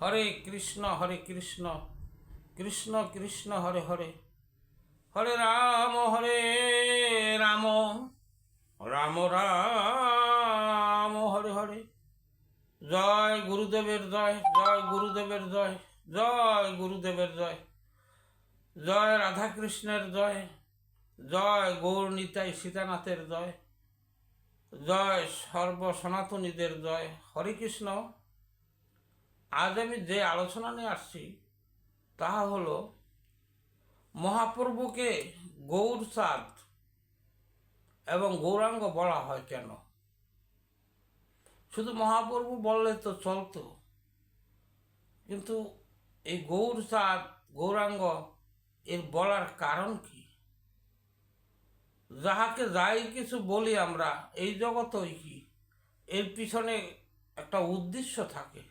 হরে কৃষ্ণ হরে কৃষ্ণ কৃষ্ণ কৃষ্ণ, হরে হরে। হরে রাম হরে রাম রাম রাম, হরে হরে। জয় গুরুদেবের জয় জয় গুরুদেবের জয় জয় গুরুদেবের জয়। জয় রাধাকৃষ্ণের জয় জয় গৌর নিতাই সীতানাথের জয় জয় সর্ব সনাতনীদের জয়। হরে কৃষ্ণ। আজ আমি যে আলোচনা নিয়ে আসছি তাহা হল মহাপ্রভুকে গৌর সাদ এবং গৌরাঙ্গ বলা হয় কেন? শুধু মহাপ্রভু বললে তো চলতো, কিন্তু এই গৌর সাদ গৌরাঙ্গ এর বলার কারণ কি? যাহাকে যাই কিছু বলি আমরা, এই জগতই কি? এর পিছনে একটা উদ্দেশ্য থাকে।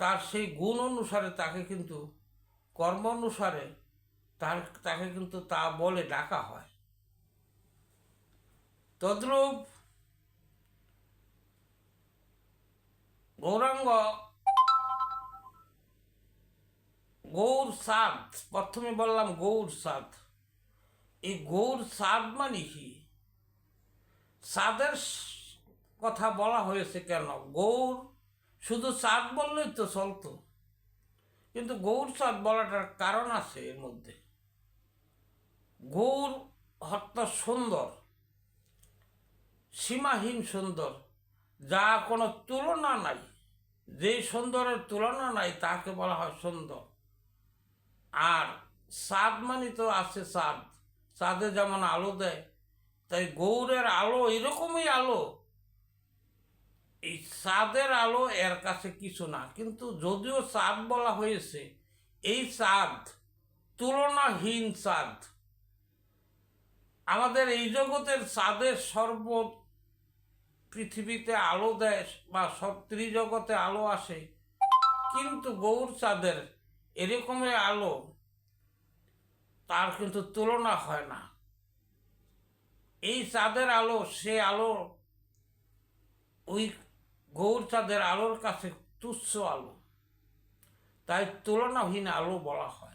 তার সেই গুণ অনুসারে তাকে কিন্তু কর্ম অনুসারে তার, তাকে কিন্তু তা বলে ডাকা হয়। তদ্রূপ গৌরাঙ্গ গৌর সাদ প্রথমে বললাম গৌর সাদ এই গৌর সাদ মানে কি? সাদের কথা বলা হয়েছে কেন? গৌর শুধু চাঁদ বললেই তো চলতো। কিন্তু গৌর চাঁদ বলাটার কারণ আছে এর মধ্যে। গৌর হত্য সুন্দর, সীমাহীন সুন্দর, যা কোনো তুলনা নাই। যে সুন্দরের তুলনা নাই, তাকে বলা হয় সুন্দর। আর চাঁদ মানে তো আছে চাঁদ চাঁদে যেমন আলো দেয়, তাই গৌরের আলো এরকমই আলো এই চাঁদের আলো এর কাছে কিছু না, কিন্তু যদিও চাঁদ বলা হয়েছে, এই চাঁদ তুলনাহীন চাঁদ আমাদের এই জগতের চাঁদের সর্ব পৃথিবীতে আলো দেয় বা সব ত্রিজগতে আলো আসে, কিন্তু গৌর চাঁদের এরকমের আলো তার কিন্তু তুলনা হয় না। এই চাঁদের আলো, সে আলো ওই গৌর চাঁদের আলোর কাছে তুচ্ছ আলো। তাই তুলনাহীন আলো বলা হয়।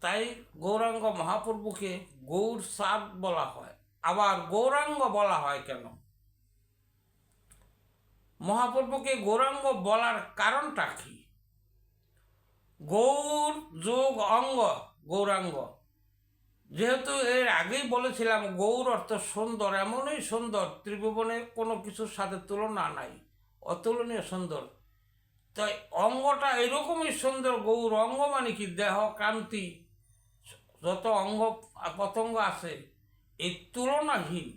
তাই গৌরাঙ্গ মহাপ্রভুকে গৌর চাঁদ বলা হয়। আবার গৌরাঙ্গ বলা হয় কেন? মহাপ্রভুকে গৌরাঙ্গ বলার কারণটা কি? গৌর যোগ অঙ্গ, গৌরাঙ্গ। যেহেতু এর আগেই বলেছিলাম, গৌর অর্থ সুন্দর, এমনই সুন্দর, ত্রিভুবনে কোনো কিছুর সাথে তুলনা নাই, অতুলনীয় সুন্দর। তাই অঙ্গটা এরকমই সুন্দর, গৌর অঙ্গ মানে কি? দেহ কান্তি যত অঙ্গ, পতঙ্গ আছে, এই তুলনাহীন।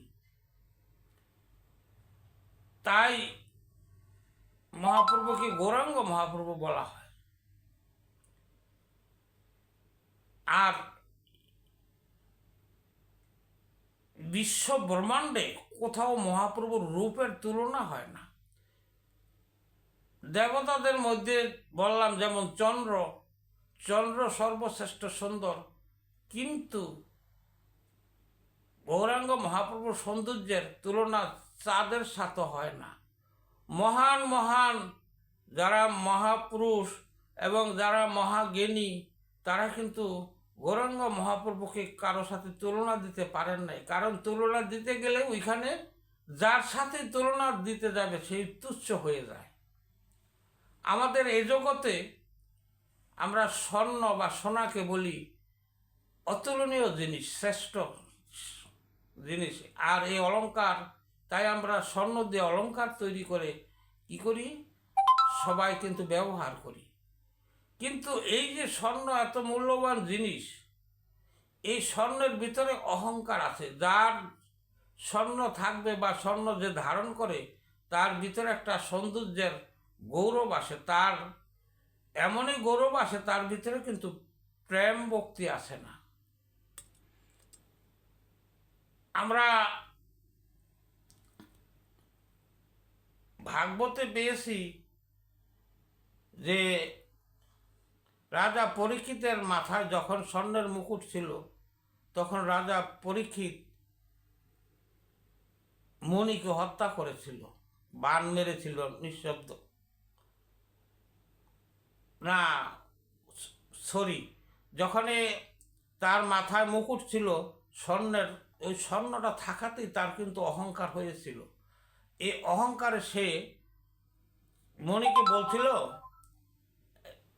তাই মহাপ্রভুকে গৌরাঙ্গ মহাপ্রভু বলা হয়। আর বিশ্ব ব্রহ্মাণ্ডে কোথাও মহাপ্রভুর রূপের তুলনা হয় না। দেবতাদের মধ্যে বললাম যেমন চন্দ্র চন্দ্র সর্বশ্রেষ্ঠ সুন্দর, কিন্তু গৌরাঙ্গ মহাপ্রভুর সৌন্দর্যের তুলনা চাঁদের সাথে হয় না। মহান মহান যারা মহাপুরুষ এবং যারা মহাজ্ঞানী, তারা কিন্তু গৌরাঙ্গ মহাপ্রভুকে কারও সাথে তুলনা দিতে পারেন নাই। কারণ তুলনা দিতে গেলে ওইখানে যার সাথে তুলনা দিতে যাবে, সেই তুচ্ছ হয়ে যায়। আমাদের এই জগতে আমরা স্বর্ণ বা সোনাকে বলি অতুলনীয় জিনিস, শ্রেষ্ঠ জিনিস। আর এই অলঙ্কার তাই আমরা স্বর্ণ দিয়ে অলঙ্কার তৈরি করে কি করি? সবাই কিন্তু ব্যবহার করি। কিন্তু এই যে স্বর্ণ এত মূল্যবান জিনিস, এই স্বর্ণের ভিতরে অহংকার আছে। যার স্বর্ণ থাকবে বা স্বর্ণ যে ধারণ করে, তার ভিতরে একটা সৌন্দর্যের গৌরব আসে। তার এমনই গৌরব আসে, তার ভিতরে কিন্তু প্রেম ভক্তি আসে না। আমরা ভাগবতে পেয়েছি যে রাজা পরীক্ষিতের মাথায় যখন স্বর্ণের মুকুট ছিল, তখন রাজা পরীক্ষিত মণিকে হত্যা করেছিল। বান মেরেছিল নিঃশব্দ। না, সরি, যখনই তার মাথায় মুকুট ছিল, স্বর্ণের, ওই স্বর্ণটা থাকাতেই তার কিন্তু অহংকার হয়েছিল। এই অহংকারে সে মণিকে বলছিল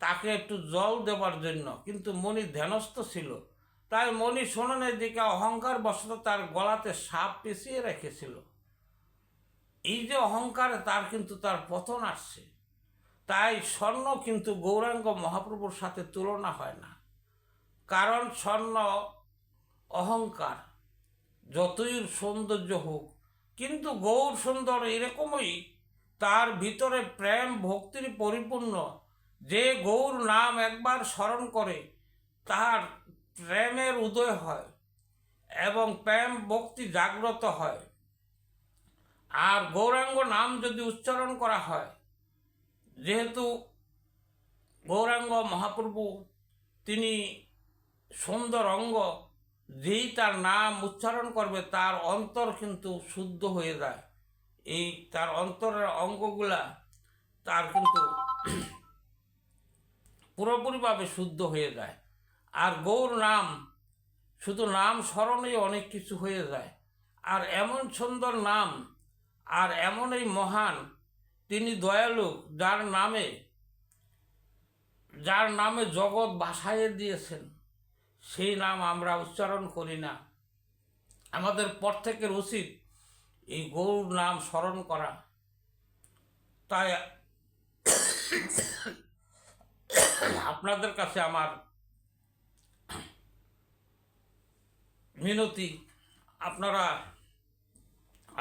তাকে একটু জল দেওয়ার জন্য। কিন্তু মণি ধ্যানস্থ ছিল। তাই মণি শোনানের দিকে অহংকার বশত তার গলাতে সাপ পেঁচিয়ে রেখেছিল। এই যে অহংকারে তার কিন্তু তার পতন আসছে। তাই স্বর্ণ কিন্তু গৌরাঙ্গ মহাপ্রভুর সাথে তুলনা হয় না। কারণ স্বর্ণ অহংকার, যতই সৌন্দর্য হোক। কিন্তু গৌর সুন্দর এরকমই তার ভিতরে প্রেম, ভক্তির পরিপূর্ণ যে গৌর নাম একবার স্মরণ করে তার প্রেমের উদয় হয় এবং প্রেম ভক্তি জাগ্রত হয়। আর গৌরাঙ্গ নাম যদি উচ্চারণ করা হয়, যেহেতু গৌরাঙ্গ মহাপ্রভু, তিনি সুন্দর অঙ্গ, যেই তার নাম উচ্চারণ করবে, তার অন্তর কিন্তু শুদ্ধ হয়ে যায়। এই তার অন্তরের অঙ্গগুলা তার কিন্তু পুরোপুরিভাবে শুদ্ধ হয়ে যায়। আর গৌর নাম, শুধু নাম স্মরণেই অনেক কিছু হয়ে যায়। আর এমন সুন্দর নাম, আর এমন এই মহান, তিনি দয়ালু, যার নামে যার নামে জগৎ বাসায় দিয়েছেন, সেই নাম আমরা উচ্চারণ করি না। আমাদের প্রত্যেকের উচিত এই গৌর নাম স্মরণ করা। তাই আপনাদের কাছে আমার মিনতি, আপনারা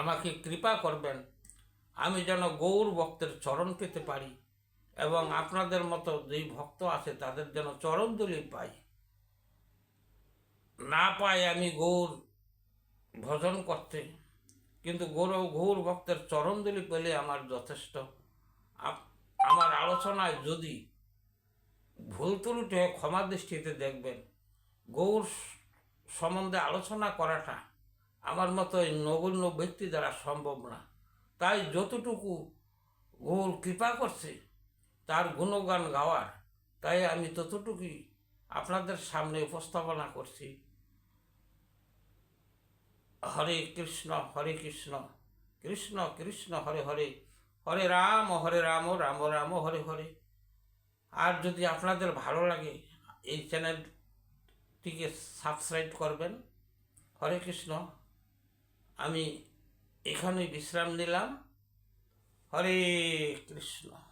আমাকে কৃপা করবেন, আমি যেন গৌর ভক্তের চরণ পেতে পারি এবং আপনাদের মতো যেই ভক্ত আছে তাদের যেন চরণ দুলি পাই। না পাই আমি গৌর ভজন করতে, কিন্তু গৌর গৌর ভক্তের চরণ দুলি পেলে আমার যথেষ্ট। আমার আলোচনায় যদি ভুল ত্রুটি, ক্ষমা দৃষ্টিতে দেখবেন। গৌর সম্বন্ধে আলোচনা করাটা আমার মতো এই নগণ্য ব্যক্তি দ্বারা সম্ভব না। তাই যতটুকু গৌর কৃপা করছে, তার গুণগান গাওয়ার, তাই আমি ততটুকুই আপনাদের সামনে উপস্থাপনা করছি। হরে কৃষ্ণ হরে কৃষ্ণ কৃষ্ণ কৃষ্ণ, হরে হরে হরে রাম হরে রাম রাম রাম, হরে হরে। আর যদি আপনাদের ভালো লাগে, এই চ্যানেলটিকে সাবস্ক্রাইব করবেন। হরে কৃষ্ণ। আমি এখানে বিশ্রাম নিলাম। হরে কৃষ্ণ।